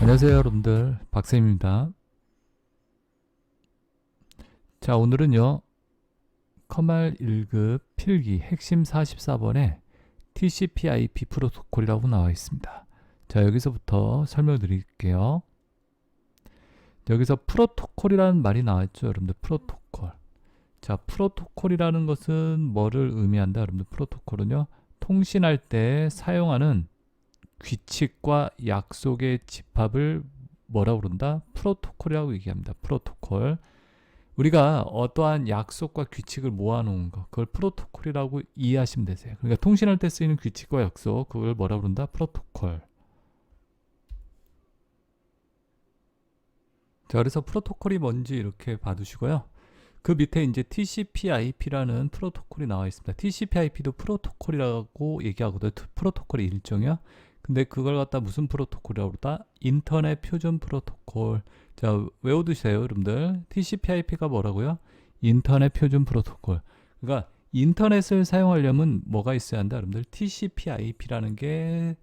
안녕하세요 여러분들 박쌤입니다 자 오늘은요 커말 1급 필기 핵심 44번에 TCP/IP 프로토콜이라고 나와 있습니다 자 여기서부터 설명드릴게요 여기서 프로토콜이라는 말이 나왔죠 여러분들 프로토콜 자 프로토콜이라는 것은 뭐를 의미한다 여러분들 프로토콜은요 통신할 때 사용하는 규칙과 약속의 집합을 뭐라고 그런다? 프로토콜이라고 얘기합니다. 프로토콜. 우리가 어떠한 약속과 규칙을 모아놓은 거, 그걸 프로토콜이라고 이해하시면 되세요. 그러니까 통신할 때 쓰이는 규칙과 약속, 그걸 뭐라고 그런다? 프로토콜. 자, 그래서 프로토콜이 뭔지 이렇게 봐두시고요. 그 밑에 이제 TCP/IP라는 프로토콜이 나와 있습니다. TCP/IP도 프로토콜이라고 얘기하거든요. 프로토콜의 일종이요. 근데 그걸 갖다 무슨 프로토콜이라고 그러다? 인터넷 표준 프로토콜. 자, 외워두세요, 여러분들. TCP/IP가 뭐라고요? 인터넷 표준 프로토콜. 그러니까 인터넷을 사용하려면 뭐가 있어야 한다, 여러분들? TCP/IP라는 게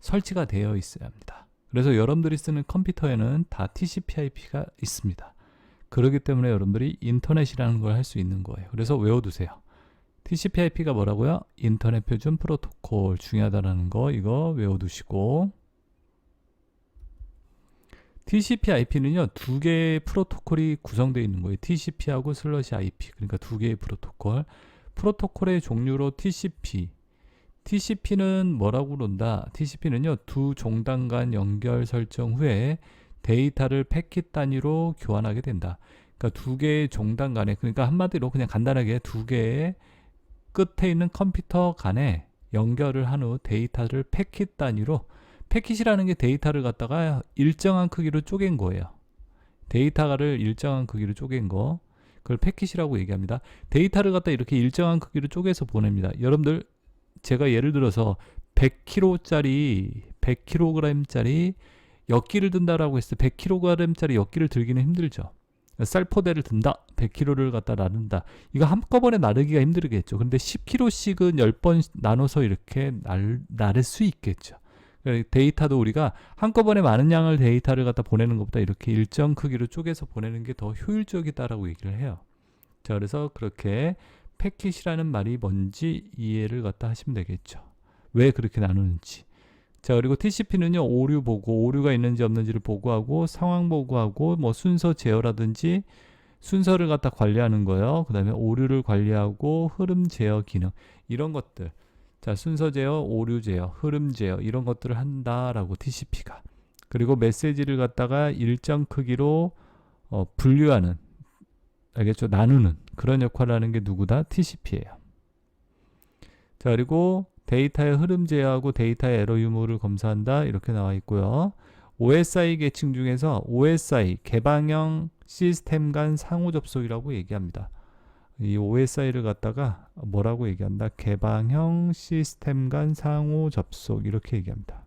설치가 되어 있어야 합니다. 그래서 여러분들이 쓰는 컴퓨터에는 다 TCP/IP가 있습니다. 그렇기 때문에 여러분들이 인터넷이라는 걸 할 수 있는 거예요. 그래서 외워두세요. TCP/IP가 뭐라고요? 인터넷 표준 프로토콜 중요하다라는 거 이거 외워두시고 TCP/IP는요 두 개의 프로토콜이 구성되어 있는 거예요. TCP하고 슬러시 IP 그러니까 두 개의 프로토콜. 프로토콜의 종류로 TCP. TCP는 뭐라고 그런다? TCP는요 두 종단 간 연결 설정 후에 데이터를 패킷 단위로 교환하게 된다. 그러니까 두 개의 종단 간에 그러니까 한마디로 그냥 간단하게 두 개의 끝에 있는 컴퓨터 간에 연결을 한 후 데이터를 패킷 단위로 패킷이라는 게 데이터를 갖다가 일정한 크기로 쪼갠 거예요. 데이터를 일정한 크기로 쪼갠 거. 그걸 패킷이라고 얘기합니다. 데이터를 갖다 이렇게 일정한 크기로 쪼개서 보냅니다. 여러분들 제가 예를 들어서 100kg짜리 100kg짜리 엿기를 든다라고 했을 때 100kg짜리 엿기를 들기는 힘들죠. 쌀포대를 든다. 100kg를 갖다 나눈다. 이거 한꺼번에 나르기가 힘들겠죠. 근데 10kg씩은 10번 나눠서 이렇게 날, 나를 수 있겠죠. 그러니까 데이터도 우리가 한꺼번에 많은 양을 데이터를 갖다 보내는 것보다 이렇게 일정 크기로 쪼개서 보내는 게 더 효율적이다라고 얘기를 해요. 자, 그래서 그렇게 패킷이라는 말이 뭔지 이해를 갖다 하시면 되겠죠. 왜 그렇게 나누는지. 자, 그리고 TCP는요, 오류 보고, 오류가 있는지 없는지를 보고하고, 상황 보고하고, 뭐 순서 제어라든지, 순서를 갖다 관리하는 거예요. 그 다음에 오류를 관리하고, 흐름 제어 기능. 이런 것들. 자, 순서 제어, 오류 제어, 흐름 제어, 이런 것들을 한다라고 TCP가. 그리고 메시지를 갖다가 일정 크기로 어, 분류하는, 알겠죠? 나누는 그런 역할을 하는 게 누구다? TCP예요. 자, 그리고 데이터의 흐름 제어하고 데이터의 에러 유무를 검사한다 이렇게 나와 있고요. OSI 계층 중에서 OSI 개방형 시스템 간 상호 접속이라고 얘기합니다. 이 OSI를 갖다가 뭐라고 얘기한다? 개방형 시스템 간 상호 접속 이렇게 얘기합니다.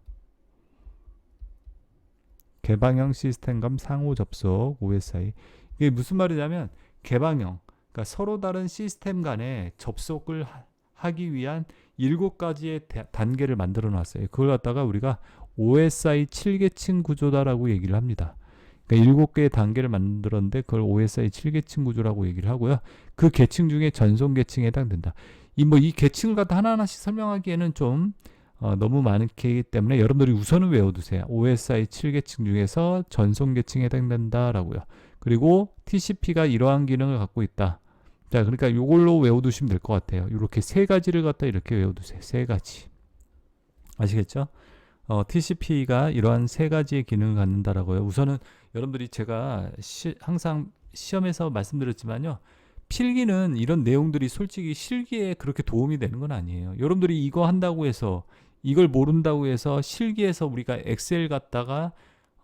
개방형 시스템 간 상호 접속 OSI 이게 무슨 말이냐면 개방형 그러니까 서로 다른 시스템 간에 접속을 하- 하기 위한 일곱 가지의 대- 단계를 만들어 놨어요. 그걸 갖다가 우리가 OSI 7계층 구조다라고 얘기를 합니다. 그러니까 일곱 개의 단계를 만들었는데 그걸 OSI 7계층 구조라고 얘기를 하고요. 그 계층 중에 전송 계층에 해당된다. 이뭐 이 계층을 갖다 하나하나씩 설명하기에는 좀 어, 너무 많기 때문에 여러분들이 우선은 외워두세요. OSI 7계층 중에서 전송 계층에 해당된다라고요. 그리고 TCP가 이러한 기능을 갖고 있다. 자, 그러니까 이걸로 외워두시면 될 것 같아요. 이렇게 세 가지를 갖다 이렇게 외워두세요. 세 가지. 아시겠죠? 어, TCP가 이러한 세 가지의 기능을 갖는다라고요. 우선은 여러분들이 제가 시, 항상 시험에서 말씀드렸지만요. 필기는 이런 내용들이 솔직히 실기에 그렇게 도움이 되는 건 아니에요. 여러분들이 이거 한다고 해서 이걸 모른다고 해서 실기에서 우리가 엑셀 갖다가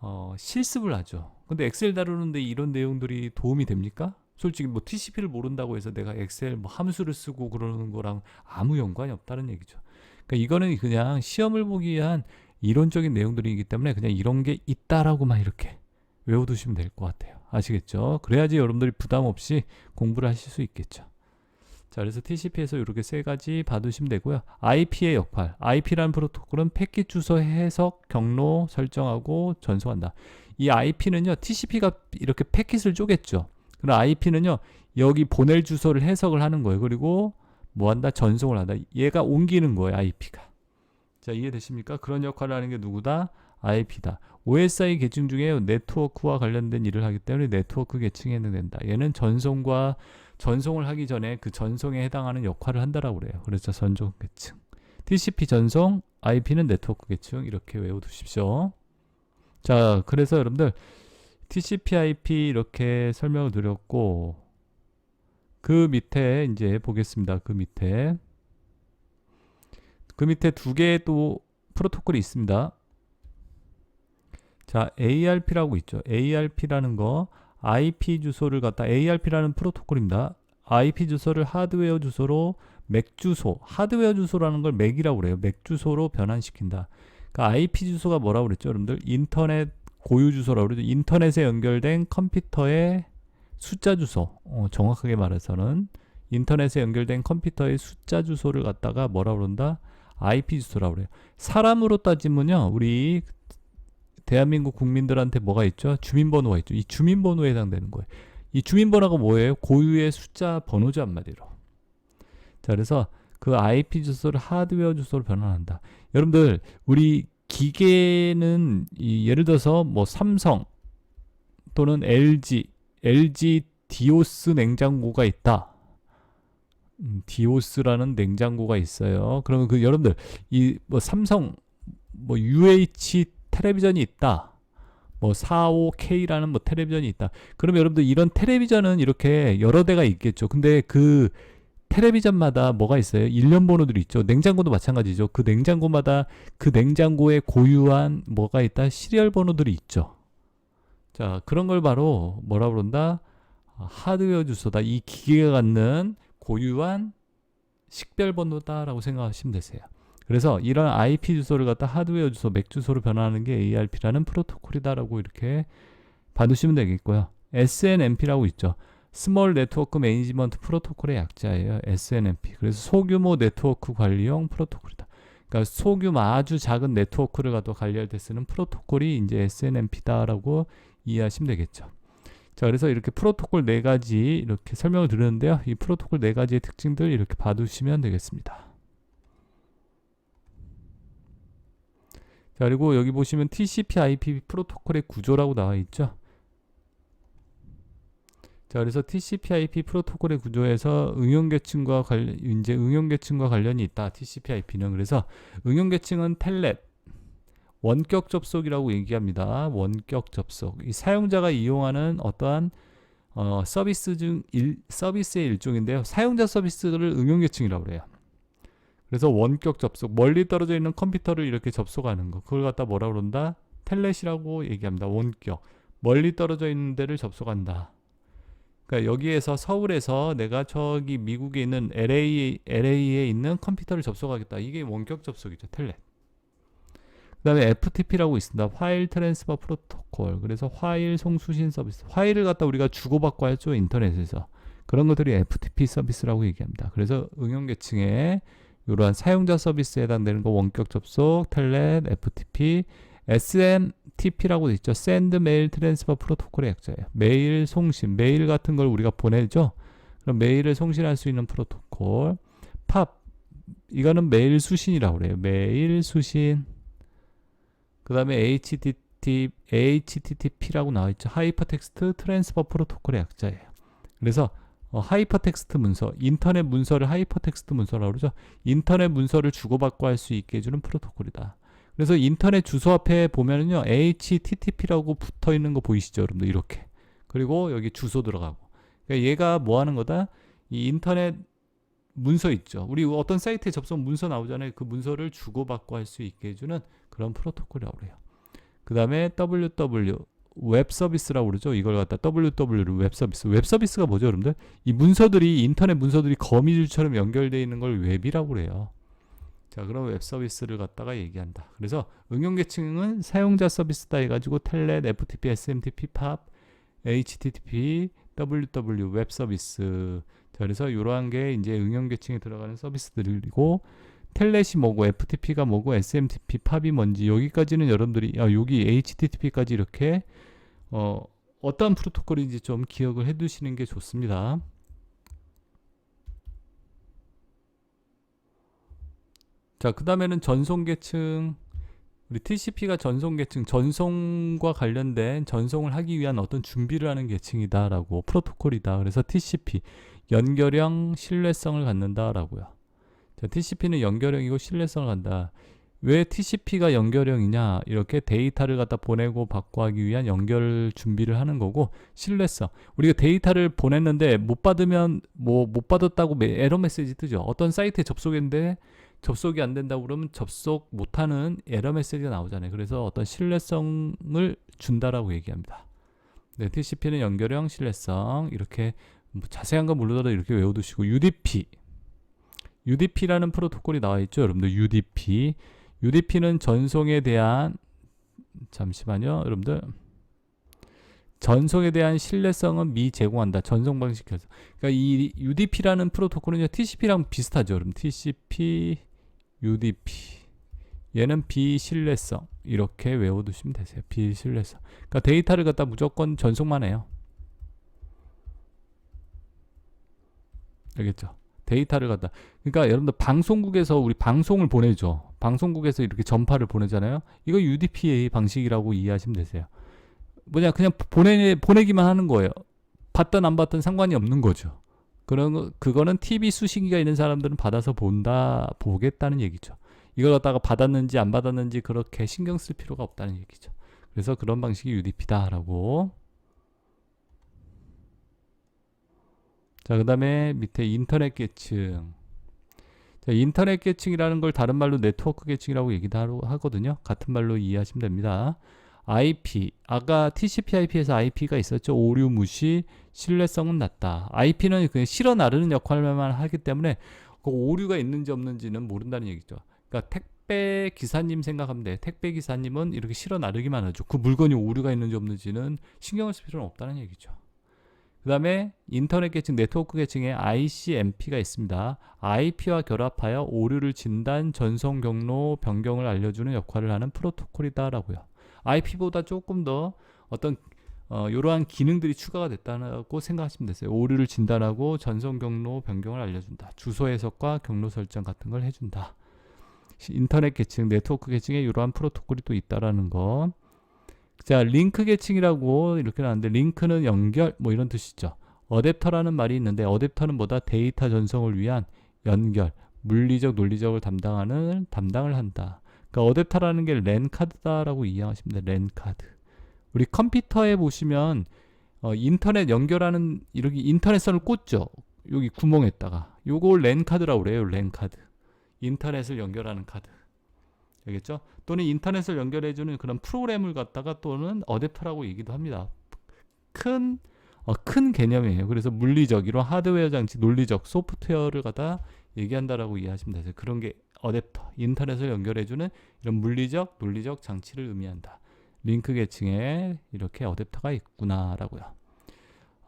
어, 실습을 하죠. 근데 엑셀 다루는데 이런 내용들이 도움이 됩니까? 솔직히 뭐 TCP를 모른다고 해서 내가 엑셀 뭐 함수를 쓰고 그러는 거랑 아무 연관이 없다는 얘기죠. 그러니까 이거는 그냥 시험을 보기 위한 이론적인 내용들이기 때문에 그냥 이런 게 있다라고만 이렇게 외워두시면 될 것 같아요. 아시겠죠? 그래야지 여러분들이 부담 없이 공부를 하실 수 있겠죠. 자, 그래서 TCP에서 이렇게 세 가지 받으시면 되고요. IP의 역할. IP라는 프로토콜은 패킷 주소 해석, 경로 설정하고 전송한다. 이 IP는요, TCP가 이렇게 패킷을 쪼갰죠. 그럼 IP는요, 여기 보낼 주소를 해석을 하는 거예요. 그리고 뭐 한다? 전송을 한다. 얘가 옮기는 거예요, IP가. 자, 이해되십니까? 그런 역할을 하는 게 누구다? IP다. OSI 계층 중에 네트워크와 관련된 일을 하기 때문에 네트워크 계층에 해당된다. 얘는 전송과 전송을 하기 전에 그 전송에 해당하는 역할을 한다라고 그래요. 그래서 전송 계층. TCP 전송, IP는 네트워크 계층 이렇게 외워두십시오. 자, 그래서 여러분들 TCP/IP 이렇게 설명을 드렸고 그 밑에 이제 보겠습니다. 그 밑에 그 밑에 두 개의 또 프로토콜이 있습니다. 자, ARP라고 있죠. ARP라는 거 IP 주소를 갖다 ARP라는 프로토콜입니다. IP 주소를 하드웨어 주소로 맥 주소, 하드웨어 주소라는 걸 맥이라고 그래요. 맥 주소로 변환시킨다. 그러니까 IP 주소가 뭐라고 그랬죠, 여러분들? 인터넷 고유 주소라고 그러죠. 인터넷에 연결된 컴퓨터의 숫자 주소. 어, 정확하게 말해서는 인터넷에 연결된 컴퓨터의 숫자 주소를 갖다가 뭐라고 그런다? IP 주소라고 그래요. 사람으로 따지면요, 우리 대한민국 국민들한테 뭐가 있죠? 주민번호가 있죠. 이 주민번호에 해당되는 거예요. 이 주민번호가 뭐예요? 고유의 숫자 번호죠 한마디로. 자, 그래서 그 IP 주소를 하드웨어 주소로 변환한다. 여러분들 우리 기계는 이 예를 들어서 뭐 삼성 또는 LG, LG 디오스 냉장고가 있다. 음, 디오스라는 냉장고가 있어요. 그러면 그 여러분들 이 뭐 삼성 뭐 UH 텔레비전이 있다. 뭐 45K라는 뭐 텔레비전이 있다. 그러면 여러분들 이런 텔레비전은 이렇게 여러 대가 있겠죠. 근데 그 텔레비전마다 뭐가 있어요? 일련 번호들이 있죠. 냉장고도 마찬가지죠. 그 냉장고마다 그 냉장고에 고유한 뭐가 있다? 시리얼 번호들이 있죠. 자, 그런 걸 바로 뭐라 그런다? 아, 하드웨어 주소다. 이 기계가 갖는 고유한 식별 번호다라고 생각하시면 되세요. 그래서 이런 IP 주소를 갖다 하드웨어 주소, 맥 주소로 변환하는 게 ARP라는 프로토콜이다라고 이렇게 받으시면 되겠고요. SNMP라고 있죠. 스몰 네트워크 매니지먼트 프로토콜의 약자예요. SNMP. 그래서 소규모 네트워크 관리용 프로토콜이다. 그러니까 소규모 아주 작은 네트워크를 갖다 관리할 때 쓰는 프로토콜이 이제 SNMP다라고 이해하시면 되겠죠. 자, 그래서 이렇게 프로토콜 네 가지 이렇게 설명을 드렸는데요. 이 프로토콜 네 가지의 특징들 이렇게 봐두시면 되겠습니다. 자, 그리고 여기 보시면 TCP/IP 프로토콜의 구조라고 나와 있죠. 자, 그래서 TCP/IP 프로토콜의 구조에서 응용 계층과 관련 이제 응용 계층과 관련이 있다. TCP/IP는 그래서 응용 계층은 텔넷 원격 접속이라고 얘기합니다. 원격 접속. 이 사용자가 이용하는 어떠한 어, 서비스 중 일, 서비스의 일종인데요. 사용자 서비스를 응용 계층이라고 그래요. 그래서 원격 접속, 멀리 떨어져 있는 컴퓨터를 이렇게 접속하는 거. 그걸 갖다 뭐라 그런다? 텔넷이라고 얘기합니다. 원격. 멀리 떨어져 있는 데를 접속한다. 그러니까 여기에서 서울에서 내가 저기 미국에 있는 LA, LA에 있는 컴퓨터를 접속하겠다. 이게 원격 접속이죠. 텔넷. 그 다음에 FTP라고 있습니다. 파일 트랜스퍼 프로토콜. 그래서 파일 송수신 서비스. 파일을 갖다 우리가 주고받고 하죠. 인터넷에서. 그런 것들이 FTP 서비스라고 얘기합니다. 그래서 응용 계층에 이러한 사용자 서비스에 해당되는 거 원격 접속, 텔넷, FTP, SMTP라고 돼 있죠. Send Mail Transfer 프로토콜의 약자예요. 메일 송신, 메일 같은 걸 우리가 보내죠. 그럼 메일을 송신할 수 있는 프로토콜. 팝, 이거는 메일 수신이라고 그래요. 메일 수신. 그 다음에 HTTP, HTTP라고 나와 있죠. 하이퍼텍스트 트랜스퍼 프로토콜의 약자예요. 그래서 어, 하이퍼텍스트 문서, 인터넷 문서를 하이퍼텍스트 문서라고 그러죠. 인터넷 문서를 주고받고 할 수 있게 해주는 프로토콜이다. 그래서 인터넷 주소 앞에 보면은요, HTTP라고 붙어 있는 거 보이시죠, 여러분들 이렇게. 그리고 여기 주소 들어가고. 그러니까 얘가 뭐 하는 거다? 이 인터넷 문서 있죠. 우리 어떤 사이트에 접속 문서 나오잖아요. 그 문서를 주고받고 할 수 있게 해주는 그런 프로토콜이라고 그래요. 그 다음에 WW 웹 서비스라고 그러죠. 이걸 갖다 WW를 웹 서비스. 웹 서비스가 뭐죠, 여러분들? 이 문서들이 인터넷 문서들이 거미줄처럼 연결되어 있는 걸 웹이라고 그래요. 자, 그럼 웹 서비스를 갖다가 얘기한다. 그래서 응용 계층은 사용자 서비스다 해 가지고 텔넷, FTP, SMTP, PAP, HTTP, WW 웹 서비스. 자, 그래서 이러한 게 이제 응용 계층에 들어가는 서비스들이고 텔넷이 뭐고 FTP가 뭐고 SMTP, 팝이 뭔지 여기까지는 여러분들이 아, 여기 HTTP까지 이렇게 어, 어떤 프로토콜인지 좀 기억을 해두시는 게 좋습니다. 자, 그 다음에는 전송 계층. 우리 TCP가 전송 계층, 전송과 관련된 전송을 하기 위한 어떤 준비를 하는 계층이다라고 프로토콜이다. 그래서 TCP 연결형 신뢰성을 갖는다라고요. 자, TCP는 연결형이고 신뢰성을 갖는다. 왜 TCP가 연결형이냐? 이렇게 데이터를 갖다 보내고 하기 위한 연결 준비를 하는 거고 신뢰성. 우리가 데이터를 보냈는데 못 받으면 뭐 못 받았다고 메- 에러 메시지 뜨죠. 어떤 사이트에 접속했는데 접속이 안 된다고 그러면 접속 못하는 에러 메시지가 나오잖아요. 그래서 어떤 신뢰성을 준다라고 얘기합니다. 네, TCP는 연결형 신뢰성 이렇게 뭐 자세한 건 모르더라도 이렇게 외워두시고 UDP UDP라는 프로토콜이 나와 있죠, 여러분들 UDP UDP는 전송에 대한 잠시만요, 여러분들 전송에 대한 신뢰성은 미 제공한다. 전송 방식에서. 그러니까 이 UDP라는 프로토콜은요, TCP랑 비슷하죠. 여러분 TCP, UDP. 얘는 비신뢰성. 이렇게 외워두시면 되세요. 비신뢰성. 그러니까 데이터를 갖다 무조건 전송만 해요. 알겠죠? 데이터를 갖다. 그러니까 여러분들 방송국에서 우리 방송을 보내죠. 방송국에서 이렇게 전파를 보내잖아요. 이거 UDP의 방식이라고 이해하시면 되세요. 뭐냐 그냥 보내 보내기만 하는 거예요. 받든 안 받든 상관이 없는 거죠. 그런 거, 그거는 TV 수신기가 있는 사람들은 받아서 본다 보겠다는 얘기죠. 이걸 갖다가 받았는지 안 받았는지 그렇게 신경 쓸 필요가 없다는 얘기죠. 그래서 그런 방식이 UDP다라고. 자, 그 다음에 밑에 인터넷 계층. 자, 인터넷 계층이라는 걸 다른 말로 네트워크 계층이라고 얘기도 하거든요. 같은 말로 이해하시면 됩니다. IP 아까 TCP/IP에서 IP가 있었죠. 오류 무시 신뢰성은 낮다. IP는 그냥 실어 나르는 역할만 하기 때문에 그 오류가 있는지 없는지는 모른다는 얘기죠. 그러니까 택배 기사님 생각하면 돼. 택배 기사님은 이렇게 실어 나르기만 하죠. 그 물건이 오류가 있는지 없는지는 신경을 쓸 필요는 없다는 얘기죠. 그 다음에 인터넷 계층, 네트워크 계층에 ICMP가 있습니다. IP와 결합하여 오류를 진단, 전송 경로 변경을 알려주는 역할을 하는 프로토콜이다라고요. IP보다 조금 더 어떤 어, 이러한 기능들이 추가가 됐다고 생각하시면 되세요. 오류를 진단하고 전송 경로 변경을 알려준다. 주소 해석과 경로 설정 같은 걸 해준다. 시- 인터넷 계층, 네트워크 계층에 이러한 프로토콜이 또 있다라는 거. 자, 링크 계층이라고 이렇게 나왔는데 링크는 연결 뭐 이런 뜻이죠. 어댑터라는 말이 있는데 어댑터는 뭐다? 데이터 전송을 위한 연결, 물리적, 논리적을 담당하는 담당을 한다. 그러니까 어댑터라는 게 랜 카드다라고 이해하시면 돼요. 랜 카드. 우리 컴퓨터에 보시면 어, 인터넷 연결하는 이렇게 인터넷선을 꽂죠. 여기 구멍에다가 요걸 랜 카드라고 그래요. 랜 카드. 인터넷을 연결하는 카드. 알겠죠? 또는 인터넷을 연결해주는 그런 프로그램을 갖다가 또는 어댑터라고 얘기도 합니다. 큰, 어, 큰 개념이에요. 그래서 물리적, 이런 하드웨어 장치, 논리적, 소프트웨어를 갖다 얘기한다라고 이해하시면 되세요. 그런 게 어댑터, 인터넷을 연결해주는 이런 물리적, 논리적 장치를 의미한다. 링크 계층에 이렇게 어댑터가 있구나라고요.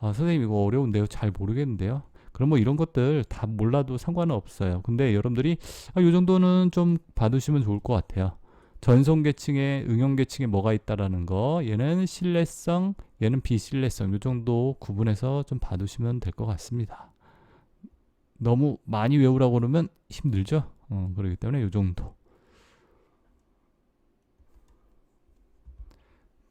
아, 선생님 이거 어려운데요. 잘 모르겠는데요. 그럼 뭐 이런 것들 다 몰라도 상관은 없어요. 근데 여러분들이 아, 이 정도는 좀 받으시면 좋을 것 같아요. 전송 계층에 응용 계층에 뭐가 있다라는 거 얘는 신뢰성 얘는 비신뢰성 이 정도 구분해서 좀 봐두시면 될 것 같습니다. 너무 많이 외우라고 그러면 힘들죠. 어, 그렇기 때문에 이 정도.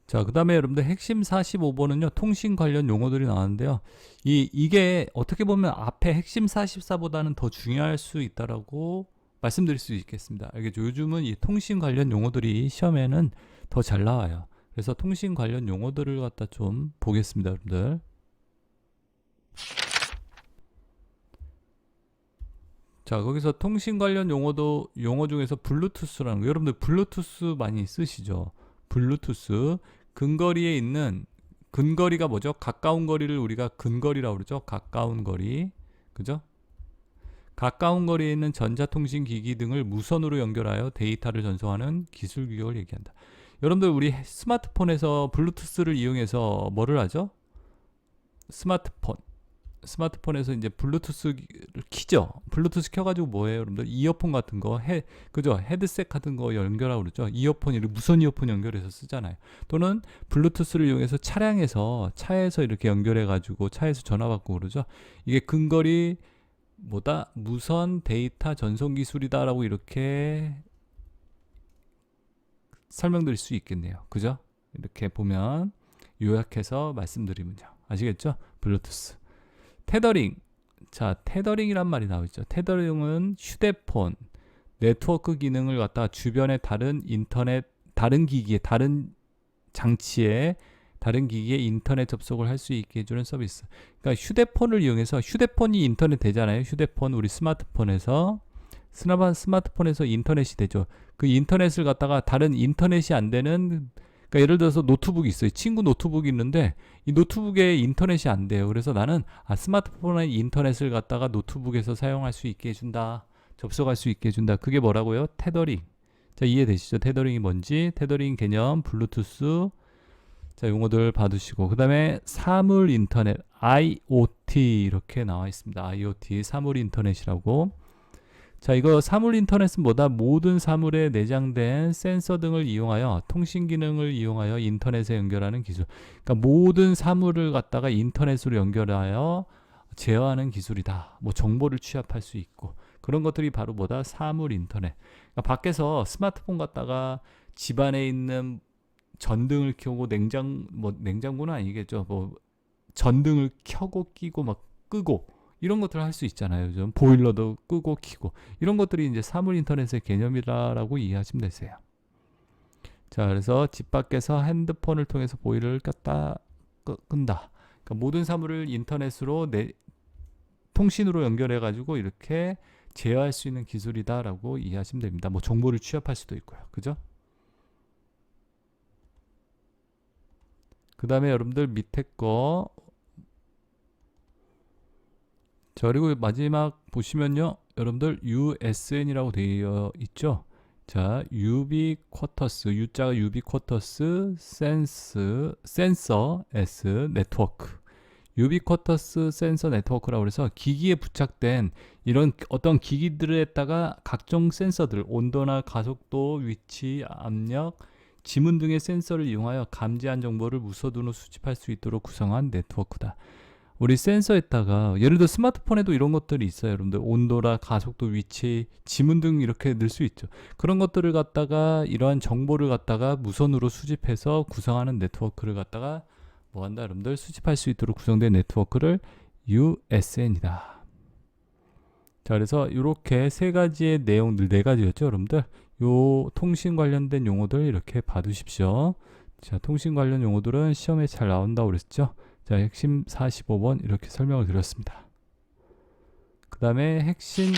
자, 그 다음에 여러분들 핵심 45번은요, 통신 관련 용어들이 나왔는데요. 이, 이게 어떻게 보면 앞에 핵심 44보다는 더 중요할 수 있다라고 말씀드릴 수 있겠습니다. 알겠죠? 요즘은 이 통신 관련 용어들이 시험에는 더 잘 나와요. 그래서 통신 관련 용어들을 갖다 좀 보겠습니다, 여러분들. 자, 거기서 통신 관련 용어도 용어 중에서 블루투스라는 거. 여러분들 블루투스 많이 쓰시죠? 블루투스 근거리에 있는 근거리가 뭐죠? 가까운 거리를 우리가 근거리라고 그러죠. 가까운 거리. 그죠? 가까운 거리에 있는 전자통신 기기 등을 무선으로 연결하여 데이터를 전송하는 기술 규격을 얘기한다. 여러분들 우리 스마트폰에서 블루투스를 이용해서 뭐를 하죠? 스마트폰. 스마트폰에서 이제 블루투스를 키죠. 블루투스 켜가지고 뭐예요, 여러분들? 이어폰 같은 거, 해, 그죠? 헤드셋 같은 거 연결하고 그러죠. 이어폰, 이렇게 무선 이어폰 연결해서 쓰잖아요. 또는 블루투스를 이용해서 차량에서 차에서 이렇게 연결해가지고 차에서 전화 받고 그러죠. 이게 근거리 뭐다 무선 데이터 전송 기술이다라고 이렇게 설명드릴 수 있겠네요. 그죠? 이렇게 보면 요약해서 말씀드리면요. 아시겠죠? 블루투스. 테더링. 자, 테더링이란 말이 나오죠. 테더링은 휴대폰 네트워크 기능을 갖다가 주변의 다른 인터넷 다른 기기에 다른 장치에 다른 기기에 인터넷 접속을 할 수 있게 해주는 서비스. 그러니까 휴대폰을 이용해서 휴대폰이 인터넷 되잖아요. 휴대폰 우리 스마트폰에서 스마트폰에서 인터넷이 되죠. 그 인터넷을 갖다가 다른 인터넷이 안 되는 그러니까 예를 들어서 노트북이 있어요. 친구 노트북이 있는데 이 노트북에 인터넷이 안 돼요. 그래서 나는 아 스마트폰의 인터넷을 갖다가 노트북에서 사용할 수 있게 해준다. 접속할 수 있게 해준다. 그게 뭐라고요? 테더링. 자 이해되시죠? 테더링이 뭔지 테더링 개념 블루투스 자 용어들 봐두시고 그 다음에 사물 인터넷 IoT 이렇게 나와 있습니다. IoT 사물 인터넷이라고 자 이거 사물 인터넷은 뭐다? 모든 사물에 내장된 센서 등을 이용하여 통신 기능을 이용하여 인터넷에 연결하는 기술. 그러니까 모든 사물을 갖다가 인터넷으로 연결하여 제어하는 기술이다. 뭐 정보를 취합할 수 있고. 그런 것들이 바로 뭐다? 사물 인터넷. 그러니까 밖에서 스마트폰 갖다가 집 안에 있는 전등을 켜고 냉장 뭐 냉장고는 아니겠죠. 뭐 전등을 켜고 끼고 막 끄고 이런 것들을 할 수 있잖아요. 요즘 보일러도 끄고 키고 이런 것들이 이제 사물 인터넷의 개념이라고 이해하시면 되세요. 자, 그래서 집 밖에서 핸드폰을 통해서 보일러를 껐다 끄, 끈다. 그러니까 모든 사물을 인터넷으로 내 통신으로 연결해 가지고 이렇게 제어할 수 있는 기술이다라고 이해하시면 됩니다. 뭐 정보를 취합할 수도 있고요. 그죠? 그 다음에 여러분들 밑에 거. 자, 그리고 마지막 보시면요. 여러분들 USN이라고 되어 있죠. 자, 유비쿼터스, U자가 유비쿼터스, 센스, 센서, S, 네트워크. 유비쿼터스 센서 네트워크라고 해서 기기에 부착된 이런 어떤 기기들에다가 각종 센서들, 온도나 가속도, 위치, 압력, 지문 등의 센서를 이용하여 감지한 정보를 무선으로 수집할 수 있도록 구성한 네트워크다. 우리 센서에다가 예를 들어 스마트폰에도 이런 것들이 있어요. 여러분들 온도라 가속도, 위치, 지문 등 이렇게 넣을 수 있죠. 그런 것들을 갖다가 이러한 정보를 갖다가 무선으로 수집해서 구성하는 네트워크를 갖다가 뭐 한다 여러분들 수집할 수 있도록 구성된 네트워크를 USN이다. 자, 그래서 이렇게 세 가지의 내용들 네 가지였죠, 여러분들. 요 통신 관련된 용어들 이렇게 봐두십시오. 자, 통신 관련 용어들은 시험에 잘 나온다고 그랬죠. 자, 핵심 45번 이렇게 설명을 드렸습니다. 그 다음에 핵심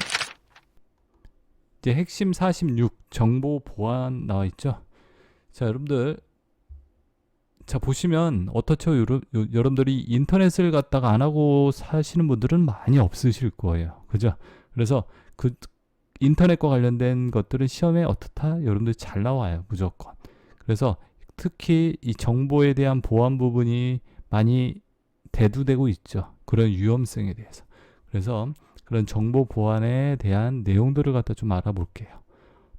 이제 핵심 46 정보 보안 나와 있죠. 자, 여러분들 자 보시면 어떻죠? 여러, 요- 여러분들이 인터넷을 갖다가 안 하고 사시는 분들은 많이 없으실 거예요. 그죠? 그래서 그 인터넷과 관련된 것들은 시험에 어떻다? 여러분들 잘 나와요. 무조건. 그래서 특히 이 정보에 대한 보안 부분이 많이 대두되고 있죠. 그런 위험성에 대해서. 그래서 그런 정보 보안에 대한 내용들을 갖다 좀 알아볼게요.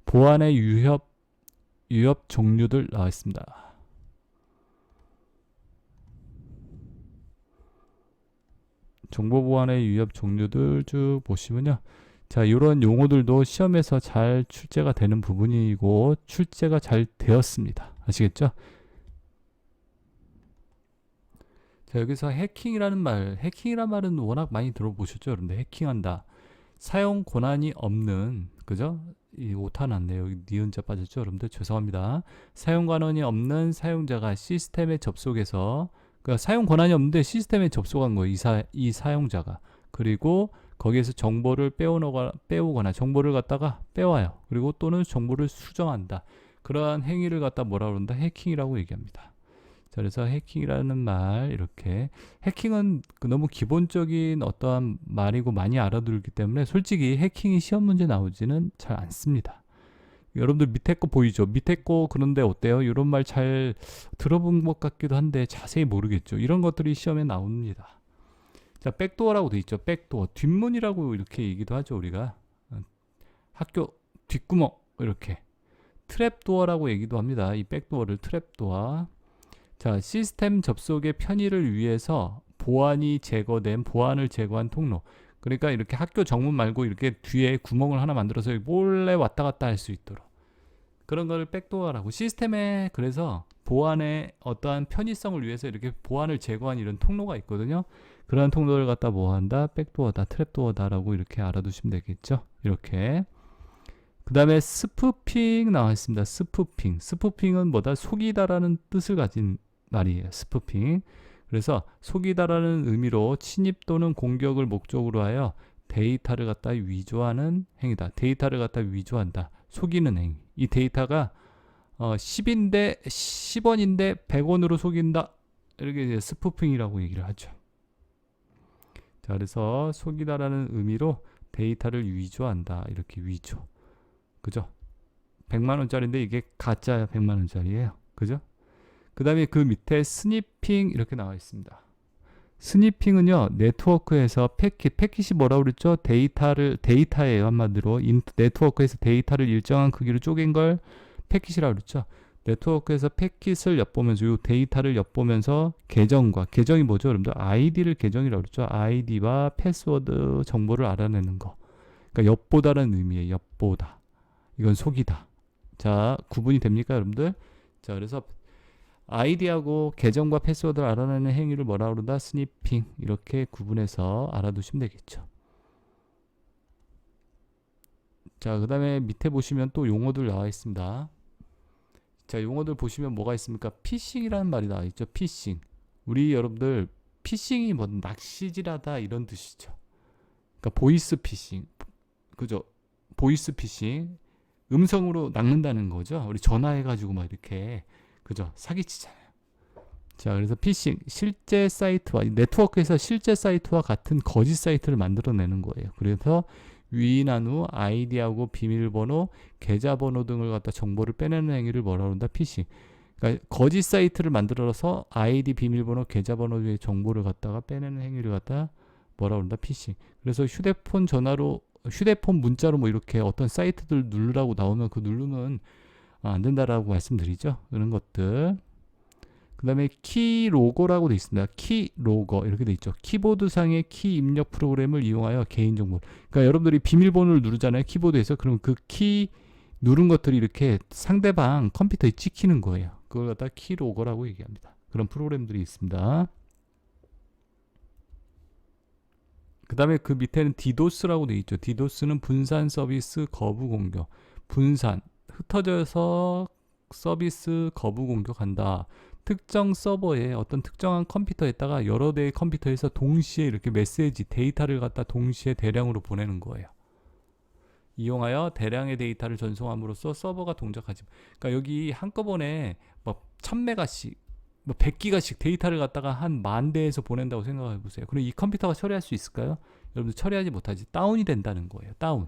보안의 유협 유협 종류들 나와 있습니다. 정보 보안의 유협 종류들 쭉 보시면요. 자, 이런 용어들도 시험에서 잘 출제가 되는 부분이고 출제가 잘 되었습니다. 아시겠죠? 자, 여기서 해킹이라는 말, 해킹이라는 말은 워낙 많이 들어보셨죠? 그런데 해킹한다. 사용 권한이 없는, 그죠? 이 오타 났네요. 여기 니은자 빠졌죠? 여러분들 죄송합니다. 사용 권한이 없는 사용자가 시스템에 접속해서, 그러니까 사용 권한이 없는데 시스템에 접속한 거예요. 이, 사, 이 사용자가. 그리고 거기에서 정보를 빼오거나, 빼오거나 정보를 갖다가 빼와요. 그리고 또는 정보를 수정한다. 그러한 행위를 갖다 뭐라 그런다? 해킹이라고 얘기합니다. 자, 그래서 해킹이라는 말 이렇게 해킹은 그 너무 기본적인 어떠한 말이고 많이 알아두기 때문에 솔직히 해킹이 시험 문제 나오지는 잘 않습니다. 여러분들 밑에 거 보이죠? 밑에 거 그런데 어때요? 이런 말 잘 들어본 것 같기도 한데 자세히 모르겠죠. 이런 것들이 시험에 나옵니다. 자, 백도어라고 돼 있죠. 백도어. 뒷문이라고 이렇게 얘기도 하죠, 우리가. 어, 학교 뒷구멍 이렇게. 트랩도어라고 얘기도 합니다. 이 백도어를 트랩도어. 자, 시스템 접속의 편의를 위해서 보안이 제거된 보안을 제거한 통로. 그러니까 이렇게 학교 정문 말고 이렇게 뒤에 구멍을 하나 만들어서 몰래 왔다 갔다 할 수 있도록. 그런 걸 백도어라고 시스템에 그래서 보안의 어떠한 편의성을 위해서 이렇게 보안을 제거한 이런 통로가 있거든요. 그러한 통로를 갖다 뭐 한다? 백도어다, 트랩도어다라고 이렇게 알아두시면 되겠죠. 이렇게. 그 다음에 스푸핑 나와 있습니다. 스푸핑. 스푸핑은 뭐다? 속이다라는 뜻을 가진 말이에요. 스푸핑. 그래서 속이다라는 의미로 침입 또는 공격을 목적으로 하여 데이터를 갖다 위조하는 행위다. 데이터를 갖다 위조한다. 속이는 행위. 이 데이터가 어 10인데 10원인데 100원으로 속인다. 이렇게 이제 스푸핑이라고 얘기를 하죠. 자, 그래서 속이다라는 의미로 데이터를 위조한다. 이렇게 위조. 그죠? 100만 원짜리인데 이게 가짜 100만 원짜리예요. 그죠? 그 다음에 그 밑에 스니핑 이렇게 나와 있습니다. 스니핑은요 네트워크에서 패킷 패킷이 뭐라고 그랬죠? 데이터를 데이터예요 한마디로. 인, 네트워크에서 데이터를 일정한 크기로 쪼갠 걸 패킷이라고 그랬죠. 네트워크에서 패킷을 엿보면서 이 데이터를 엿보면서 계정과 계정이 뭐죠 여러분들? 아이디를 계정이라고 그랬죠. 아이디와 패스워드 정보를 알아내는 거. 그러니까 엿보다라는 의미예요 엿보다. 이건 속이다. 자 구분이 됩니까 여러분들? 자 그래서 아이디하고 계정과 패스워드를 알아내는 행위를 뭐라 그러다 스니핑 이렇게 구분해서 알아두시면 되겠죠. 자, 그 다음에 밑에 보시면 또 용어들 나와 있습니다. 자, 용어들 보시면 뭐가 있습니까? 피싱이라는 말이 나와 있죠. 피싱. 우리 여러분들 피싱이 뭐 낚시질하다 이런 뜻이죠. 그러니까 보이스 피싱. 그죠? 보이스 피싱. 음성으로 낚는다는 거죠. 우리 전화해 가지고 막 이렇게 그죠? 사기치잖아요. 자, 그래서 피싱 실제 사이트와 이 네트워크에서 실제 사이트와 같은 거짓 사이트를 만들어내는 거예요. 그래서 위인한 후 아이디하고 비밀번호, 계좌번호 등을 갖다 정보를 빼내는 행위를 뭐라 그런다? 피싱. 그러니까 거짓 사이트를 만들어서 아이디, 비밀번호, 계좌번호의 정보를 갖다가 빼내는 행위를 갖다 뭐라 그런다? 피싱. 그래서 휴대폰 전화로 휴대폰 문자로 뭐 이렇게 어떤 사이트들 누르라고 나오면 그 누르면 아, 안 된다라고 말씀드리죠. 그런 것들. 그 다음에 키 로고라고 돼 있습니다. 키 로거 이렇게 돼 있죠. 키보드상의 키 입력 프로그램을 이용하여 개인정보. 그러니까 여러분들이 비밀번호를 누르잖아요. 키보드에서. 그럼 그 키 누른 것들이 이렇게 상대방 컴퓨터에 찍히는 거예요. 그걸 갖다 키 로거라고 얘기합니다. 그런 프로그램들이 있습니다. 그 다음에 그 밑에는 디도스라고 돼 있죠. 디도스는 분산 서비스 거부 공격. 분산. 흩어져서 서비스 거부 공격한다. 특정 서버에 어떤 특정한 컴퓨터에다가 여러 대의 컴퓨터에서 동시에 이렇게 메시지, 데이터를 갖다 동시에 대량으로 보내는 거예요. 이용하여 대량의 데이터를 전송함으로써 서버가 동작하지. 그러니까 여기 한꺼번에 뭐 1000메가씩, 뭐 100기가씩 데이터를 갖다가 한 만 대에서 보낸다고 생각해 보세요. 그럼 이 컴퓨터가 처리할 수 있을까요? 여러분들 처리하지 못하지. 다운이 된다는 거예요. 다운.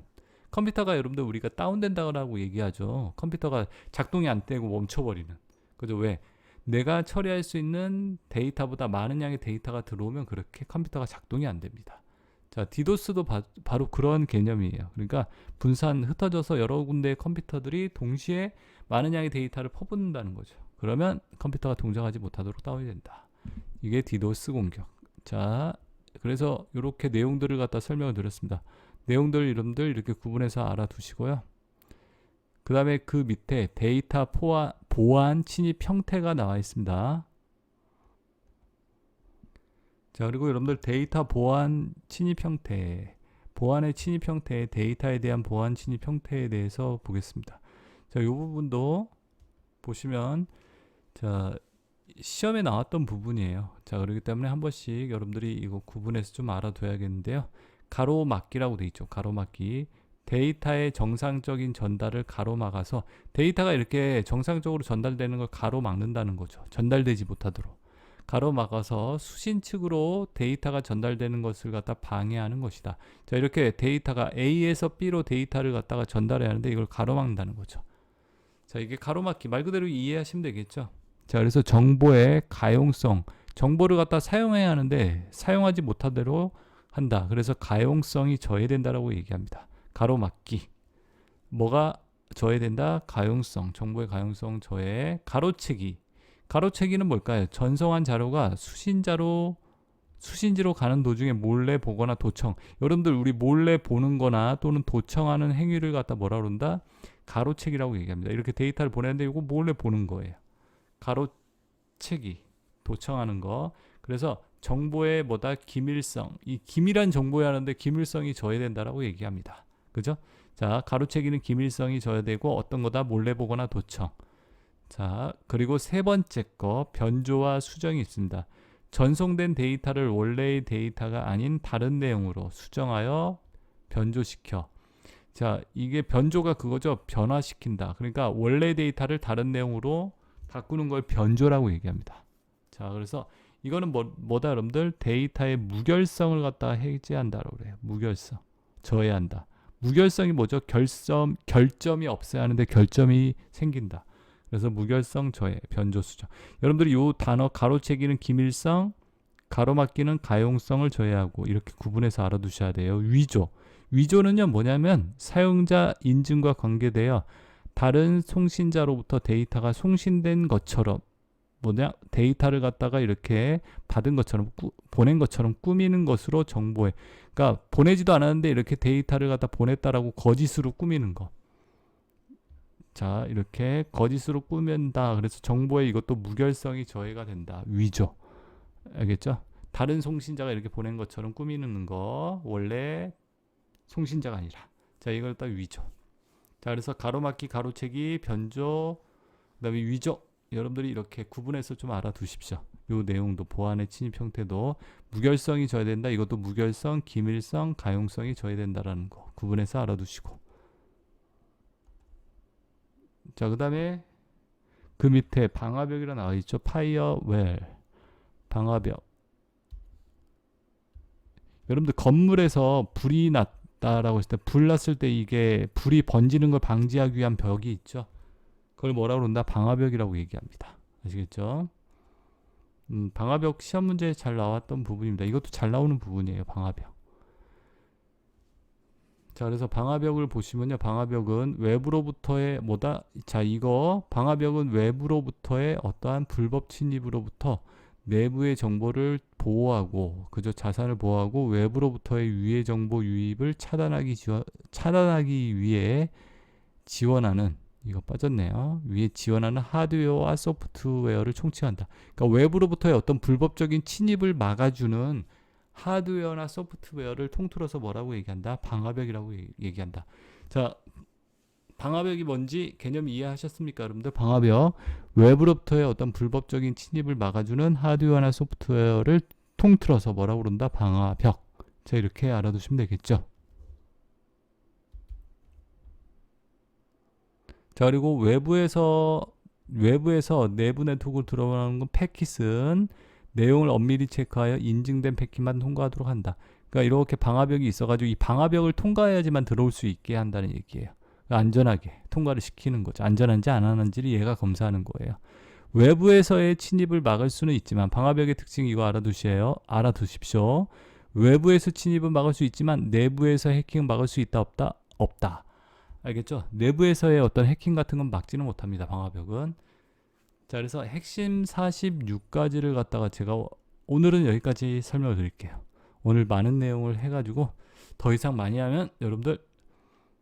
컴퓨터가 여러분들 우리가 다운된다고 얘기하죠. 컴퓨터가 작동이 안 되고 멈춰버리는. 그죠? 왜? 내가 처리할 수 있는 데이터보다 많은 양의 데이터가 들어오면 그렇게 컴퓨터가 작동이 안 됩니다. 자, 디도스도 바, 로 그런 개념이에요. 그러니까 분산 흩어져서 여러 군데의 컴퓨터들이 동시에 많은 양의 데이터를 퍼붓는다는 거죠. 그러면 컴퓨터가 동작하지 못하도록 다운이 된다. 이게 디도스 공격. 자, 그래서 이렇게 내용들을 갖다 설명을 드렸습니다. 내용들 이름들 이렇게 구분해서 알아두시고요. 그 다음에 그 밑에 데이터 포화, 보안 침입 형태가 나와 있습니다. 자, 그리고 여러분들 데이터 보안 침입 형태, 보안의 침입 형태, 데이터에 대한 보안 침입 형태에 대해서 보겠습니다. 자, 이 부분도 보시면 자, 시험에 나왔던 부분이에요. 자, 그렇기 때문에 한 번씩 여러분들이 이거 구분해서 좀 알아둬야겠는데요. 가로막기라고 돼 있죠. 가로막기. 데이터의 정상적인 전달을 가로막아서 데이터가 이렇게 정상적으로 전달되는 걸 가로막는다는 거죠. 전달되지 못하도록. 가로막아서 수신 측으로 데이터가 전달되는 것을 갖다 방해하는 것이다. 자, 이렇게 데이터가 A에서 B로 데이터를 갖다가 전달해야 하는데 이걸 가로막는다는 거죠. 자, 이게 가로막기 말 그대로 이해하시면 되겠죠. 자, 그래서 정보의 가용성, 정보를 갖다 사용해야 하는데 사용하지 못하도록 한다. 그래서 가용성이 저해된다라고 얘기합니다. 가로막기. 뭐가 저해된다? 가용성, 정보의 가용성 저해, 가로채기. 가로채기는 뭘까요? 전송한 자료가 수신자로 수신지로 가는 도중에 몰래 보거나 도청. 여러분들 우리 몰래 보는 거나 또는 도청하는 행위를 갖다 뭐라 그런다? 가로채기라고 얘기합니다. 이렇게 데이터를 보내는데 이거 몰래 보는 거예요. 가로채기. 도청하는 거. 그래서 정보의 뭐다 기밀성. 이 기밀한 정보야 하는데 기밀성이 저해된다라고 얘기합니다. 그죠? 자, 가로채기는 기밀성이 저해되고 어떤 거다 몰래 보거나 도청. 자, 그리고 세 번째 거 변조와 수정이 있습니다. 전송된 데이터를 원래의 데이터가 아닌 다른 내용으로 수정하여 변조시켜. 자, 이게 변조가 그거죠. 변화시킨다. 그러니까 원래 데이터를 다른 내용으로 바꾸는 걸 변조라고 얘기합니다. 자, 그래서 이거는 뭐, 뭐다 여러분들? 데이터의 무결성을 갖다가 해제한다라고 그래요. 무결성. 저해한다. 무결성이 뭐죠? 결점, 결점이 없어야 하는데 결점이 생긴다. 그래서 무결성 저해, 변조 수정. 여러분들이 요 단어 가로채기는 기밀성, 가로막기는 가용성을 저해하고 이렇게 구분해서 알아두셔야 돼요. 위조. 위조는요 뭐냐면 사용자 인증과 관계되어 다른 송신자로부터 데이터가 송신된 것처럼 뭐냐 데이터를 갖다가 이렇게 받은 것처럼 꾸, 보낸 것처럼 꾸미는 것으로 정보에 그러니까 보내지도 않았는데 이렇게 데이터를 갖다 보냈다라고 거짓으로 꾸미는 거. 자, 이렇게 거짓으로 꾸민다. 그래서 정보에 이것도 무결성이 저해가 된다. 위조. 알겠죠? 다른 송신자가 이렇게 보낸 것처럼 꾸미는 거 원래 송신자가 아니라. 자, 이걸 딱 위조. 자, 그래서 가로막기, 가로채기, 변조, 그 다음에 위조. 여러분들이 이렇게 구분해서 좀 알아두십시오. 요 내용도 보안의 침입 형태도 무결성이 저해된다. 이것도 무결성, 기밀성, 가용성이 저해된다라는 거 구분해서 알아두시고. 자, 그다음에 그 밑에 방화벽이라 나와 있죠. 파이어웰. 방화벽. 여러분들 건물에서 불이 났다라고 했을 때 불 났을 때 이게 불이 번지는 걸 방지하기 위한 벽이 있죠. 그걸 뭐라고 그런다? 방화벽이라고 얘기합니다. 아시겠죠? 음, 방화벽 시험 문제에 잘 나왔던 부분입니다. 이것도 잘 나오는 부분이에요. 방화벽. 자, 그래서 방화벽을 보시면요. 방화벽은 외부로부터의 뭐다? 자, 이거 방화벽은 외부로부터의 어떠한 불법 침입으로부터 내부의 정보를 보호하고 그저 자산을 보호하고 외부로부터의 위해 정보 유입을 차단하기 지원, 차단하기 위해 지원하는 이거 빠졌네요. 위에 지원하는 하드웨어와 소프트웨어를 총칭한다. 그러니까 외부로부터의 어떤 불법적인 침입을 막아주는 하드웨어나 소프트웨어를 통틀어서 뭐라고 얘기한다? 방화벽이라고 얘- 얘기한다. 자, 방화벽이 뭔지 개념 이해하셨습니까, 여러분들? 방화벽 외부로부터의 어떤 불법적인 침입을 막아주는 하드웨어나 소프트웨어를 통틀어서 뭐라고 그런다? 방화벽. 자, 이렇게 알아두시면 되겠죠. 자, 그리고 외부에서 외부에서 내부 네트워크로 들어오는 건 패킷은 내용을 엄밀히 체크하여 인증된 패킷만 통과하도록 한다. 그러니까 이렇게 방화벽이 있어가지고 이 방화벽을 통과해야지만 들어올 수 있게 한다는 얘기예요. 그러니까 안전하게 통과를 시키는 거죠. 안전한지 안 하는지를 얘가 검사하는 거예요. 외부에서의 침입을 막을 수는 있지만 방화벽의 특징 이거 알아두세요. 알아두십시오. 외부에서 침입은 막을 수 있지만 내부에서 해킹 막을 수 있다 없다 없다. 알겠죠? 내부에서의 어떤 해킹 같은 건 막지는 못합니다. 방화벽은. 자, 그래서 핵심 46가지를 갖다가 제가 오늘은 여기까지 설명을 드릴게요. 오늘 많은 내용을 해가지고 더 이상 많이 하면 여러분들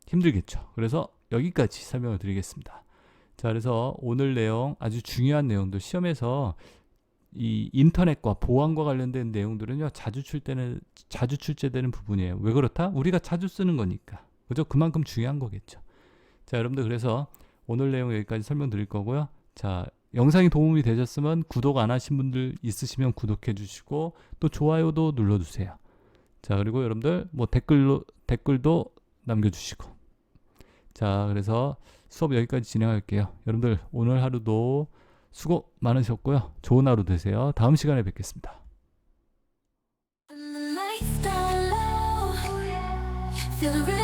힘들겠죠. 그래서 여기까지 설명을 드리겠습니다. 자, 그래서 오늘 내용 아주 중요한 내용도 시험에서 이 인터넷과 보안과 관련된 내용들은요 자주 출제는 자주 출제되는 부분이에요. 왜 그렇다? 우리가 자주 쓰는 거니까. 그죠? 그만큼 중요한 거겠죠. 자, 여러분들 그래서 오늘 내용 여기까지 설명드릴 거고요. 자, 영상이 도움이 되셨으면 구독 안 하신 분들 있으시면 구독해 주시고 또 좋아요도 눌러 주세요. 자, 그리고 여러분들 뭐 댓글로 댓글도 남겨 주시고. 자, 그래서 수업 여기까지 진행할게요. 여러분들 오늘 하루도 수고 많으셨고요. 좋은 하루 되세요. 다음 시간에 뵙겠습니다. the